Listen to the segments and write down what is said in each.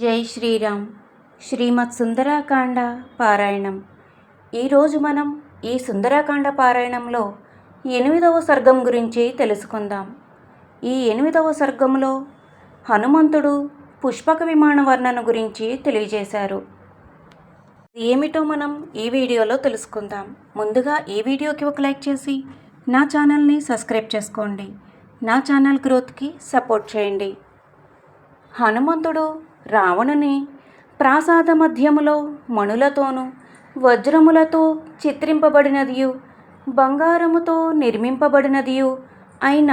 జై శ్రీరామ్. శ్రీమత్ సుందరాకాండ పారాయణం. ఈరోజు మనం ఈ సుందరాకాండ పారాయణంలో ఎనిమిదవ సర్గం గురించి తెలుసుకుందాం. ఈ ఎనిమిదవ సర్గంలో హనుమంతుడు పుష్పక విమాన వర్ణన గురించి తెలియజేశారు. ఏమిటో మనం ఈ వీడియోలో తెలుసుకుందాం. ముందుగా ఈ వీడియోకి ఒక లైక్ చేసి నా ఛానల్ని సబ్స్క్రైబ్ చేసుకోండి. నా ఛానల్ గ్రోత్కి సపోర్ట్ చేయండి. హనుమంతుడు రావణుని ప్రాసాద మధ్యములో మణులతోనూ వజ్రములతో చిత్రింపబడినదియు బంగారముతో నిర్మింపబడినదియు అయిన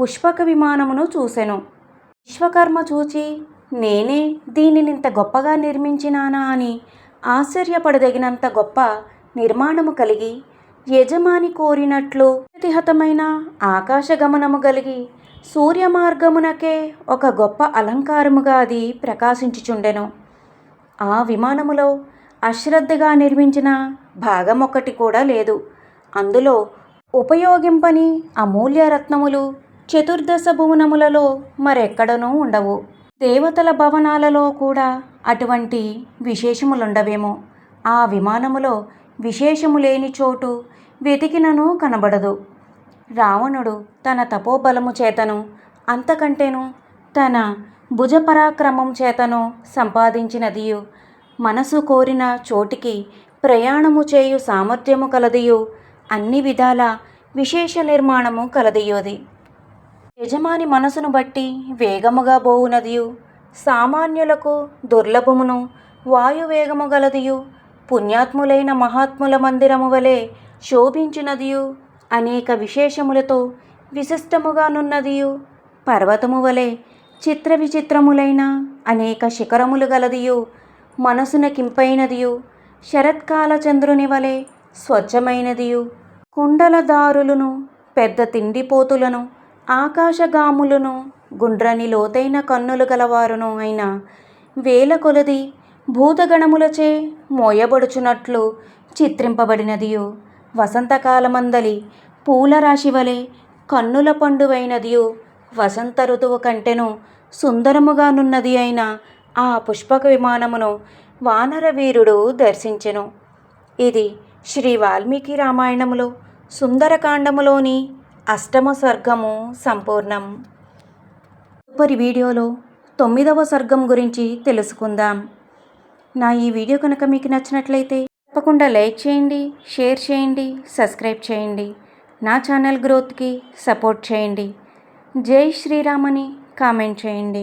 పుష్పక విమానమును చూసెను. విశ్వకర్మ చూచి నేనే దీనినింత గొప్పగా నిర్మించినానా అని ఆశ్చర్యపడదగినంత గొప్ప నిర్మాణము కలిగి యజమాని కోరినట్లు ప్రతిహతమైన ఆకాశగమనము కలిగి సూర్య మార్గమునకే ఒక గొప్ప అలంకారముగా అది ప్రకాశించుచుండెను. ఆ విమానములో అశ్రద్ధగా నిర్మించిన భాగం ఒకటి కూడా లేదు. అందులో ఉపయోగింపని అమూల్య రత్నములు చతుర్దశ భువనములలో మరెక్కడనూ ఉండవు. దేవతల భవనాలలో కూడా అటువంటి విశేషములుండవేమో. ఆ విమానములో విశేషము లేని చోటు వెతికినను కనబడదు. రావణుడు తన తపోబలము చేతను అంతకంటేను తన భుజపరాక్రమం చేతను సంపాదించినదియు. మనసు కోరిన చోటికి ప్రయాణము చేయు సామర్థ్యము కలదియు. అన్ని విధాల విశేష నిర్మాణము కలదియోది యజమాని మనసును బట్టి వేగముగా బోవునదియు. సామాన్యులకు దుర్లభమును వాయువేగము గలదియు. పుణ్యాత్ములైన మహాత్ముల మందిరము వలె శోభించినదియు. అనేక విశేషములతో విశిష్టముగానున్నదియు. పర్వతము వలె చిత్ర విచిత్రములైన అనేక శిఖరములు గలదియు. మనసున కింపైనదియు. శరత్కాల చంద్రుని వలె స్వచ్ఛమైనదియు. కుండలదారులను పెద్ద తిండిపోతులను ఆకాశగాములను గుండ్రని లోతైన కన్నులు గలవారును అయిన వేల కొలది భూతగణములచే మోయబడుచున్నట్లు చిత్రింపబడినదియు. వసంతకాలమందలి పూల వలె కన్నుల పండువైనదియు వసంత ఋతువు కంటెను సుందరముగానున్నది అయిన ఆ పుష్పక విమానమును వానర వీరుడు దర్శించెను. ఇది శ్రీ వాల్మీకి రామాయణములో సుందరకాండములోని అష్టమ స్వర్గము సంపూర్ణం. తదుపరి వీడియోలో తొమ్మిదవ స్వర్గం గురించి తెలుసుకుందాం. నా ఈ వీడియో కనుక మీకు నచ్చినట్లయితే తప్పకుండా లైక్ చేయండి షేర్ చేయండి సబ్స్క్రైబ్ చేయండి. నా ఛానల్ గ్రోత్కి సపోర్ట్ చేయండి. జై శ్రీరామని కామెంట్ చేయండి.